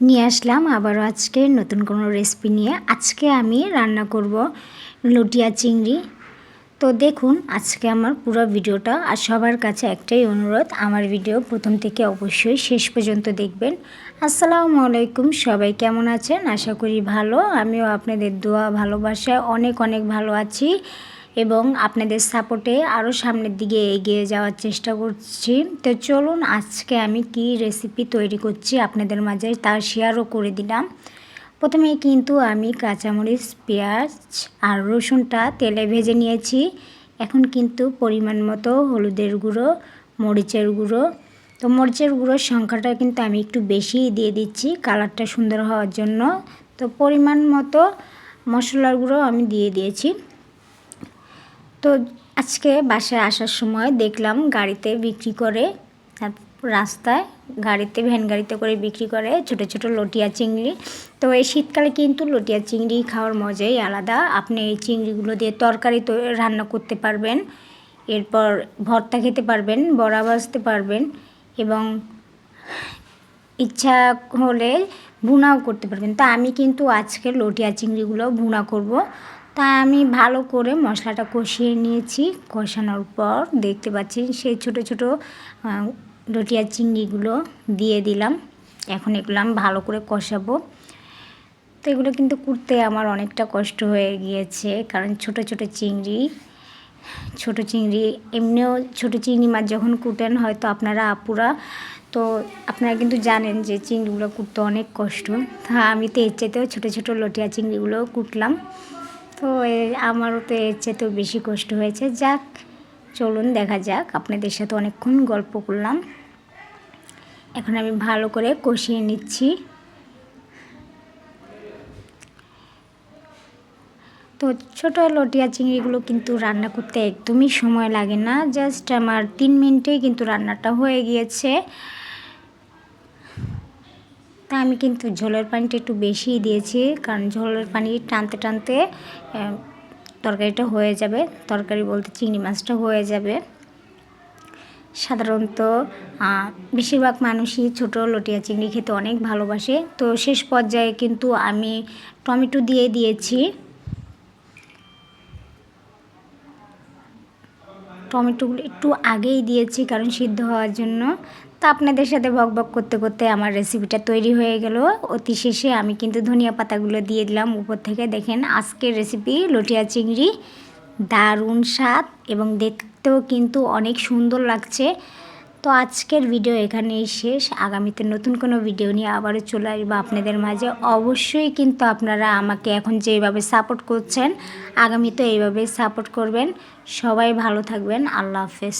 নিয়ে আসলাম। আবারও আজকে নতুন কোনো রেসিপি নিয়ে আজকে আমি রান্না করব লুটিয়া চিংড়ি। তো দেখুন, আজকে আমার পুরো ভিডিওটা আর সবার কাছে একটাই অনুরোধ, আমার ভিডিও প্রথম থেকে অবশ্যই শেষ পর্যন্ত দেখবেন। আসসালামু আলাইকুম, সবাই কেমন আছেন? আশা করি ভালো। আমিও আপনাদের দোয়া, ভালোবাসায় অনেক অনেক ভালো আছি। এবং আপনাদের সাপোর্টে আরও সামনের দিকে এগিয়ে যাওয়ার চেষ্টা করছি। তো চলুন, আজকে আমি কি রেসিপি তৈরি করছি আপনাদের মাঝে তা শেয়ারও করে দিলাম। প্রথমে কিন্তু আমি কাঁচামরিচ, পেঁয়াজ আর রসুনটা তেলে ভেজে নিয়েছি। এখন কিন্তু পরিমাণ মতো হলুদের গুঁড়ো, মরিচের গুঁড়ো। তো মরিচের গুঁড়োর সংখ্যাটা কিন্তু আমি একটু বেশি দিয়ে দিচ্ছি কালারটা সুন্দর হওয়ার জন্য। তো পরিমাণ মতো মশলার গুঁড়ো আমি দিয়ে দিয়েছি। তো আজকে বাসায় আসার সময় দেখলাম গাড়িতে বিক্রি করে রাস্তায় গাড়িতে, ভ্যান গাড়িতে করে বিক্রি করে ছোট ছোট লটিয়া চিংড়ি। তো এই শীতকালে কিন্তু লটিয়া চিংড়ি খাওয়ার মজাই আলাদা। আপনি এই চিংড়িগুলো দিয়ে তরকারি তো রান্না করতে পারবেন, এরপর ভর্তা খেতে পারবেন, বড়া ভাজতে পারবেন এবং ইচ্ছা হলে ভুনাও করতে পারবেন। তা আমি কিন্তু আজকে লটিয়া চিংড়িগুলো ভুনা করব। তা আমি ভালো করে মশলাটা কষিয়ে নিয়েছি। কষানোর পর দেখতে পাচ্ছি সেই ছোট ছোট রটিয়া চিংড়িগুলো দিয়ে দিলাম। এখন এগুলো আমি ভালো করে কষাবো। তো এগুলো কিন্তু কুড়তে আমার অনেকটা কষ্ট হয়ে গিয়েছে, কারণ ছোট ছোট চিংড়ি ছোট চিংড়ি, এমনিও ছোট চিংড়ি মাছ যখন কুটেন হয়তো আপনারা আপুরা, তো আপনারা কিন্তু জানেন যে চিংড়িগুলো কুটতে অনেক কষ্ট। তা আমি তো এর চাইতেও ছোটো ছোটো লটিয়া চিংড়িগুলো কুটলাম। তো আমারও তো এর চেয়ে তো বেশি কষ্ট হয়েছে। যাক, চলুন, দেখা যাক। আপনাদের সাথে অনেকক্ষণ গল্প করলাম। এখন আমি ভালো করে কষিয়ে নিচ্ছি। তো ছোটো লটিয়া চিংড়িগুলো কিন্তু রান্না করতে একদমই সময় লাগে না। জাস্ট আমার তিন মিনিটেই কিন্তু রান্নাটা হয়ে গিয়েছে। তা আমি কিন্তু ঝোলের পানিটা একটু বেশিই দিয়েছি, কারণ ঝোলের পানি টানতে টানতে তরকারিটা হয়ে যাবে। তরকারি বলতে চিংড়ি মাছটা হয়ে যাবে। সাধারণত বেশিরভাগ মানুষই ছোটো লটিয়া চিংড়ি খেতে অনেক ভালোবাসে। তো শেষ পর্যায়ে কিন্তু আমি টমেটো দিয়ে দিয়েছি। টমেটোগুলো একটু আগেই দিয়েছি কারণ সিদ্ধ হওয়ার জন্য। তো আপনাদের সাথে বক বক করতে করতে আমার রেসিপিটা তৈরি হয়ে গেল। অতি শেষে আমি কিন্তু ধনিয়া পাতাগুলো দিয়ে দিলাম উপর থেকে। দেখেন আজকের রেসিপি লটিয়া চিংড়ি, দারুণ স্বাদ এবং দেখতেও কিন্তু অনেক সুন্দর লাগছে। তো আজকের ভিডিও এখানেই শেষ। আগামীতে নতুন কোনো ভিডিও নিয়ে আবারও চলে আসব আপনাদের মাঝে। অবশ্যই কিন্তু আপনারা আমাকে এখন যেভাবে সাপোর্ট করছেন আগামীতে এইভাবে সাপোর্ট করবেন। সবাই ভালো থাকবেন। আল্লাহ হাফেজ।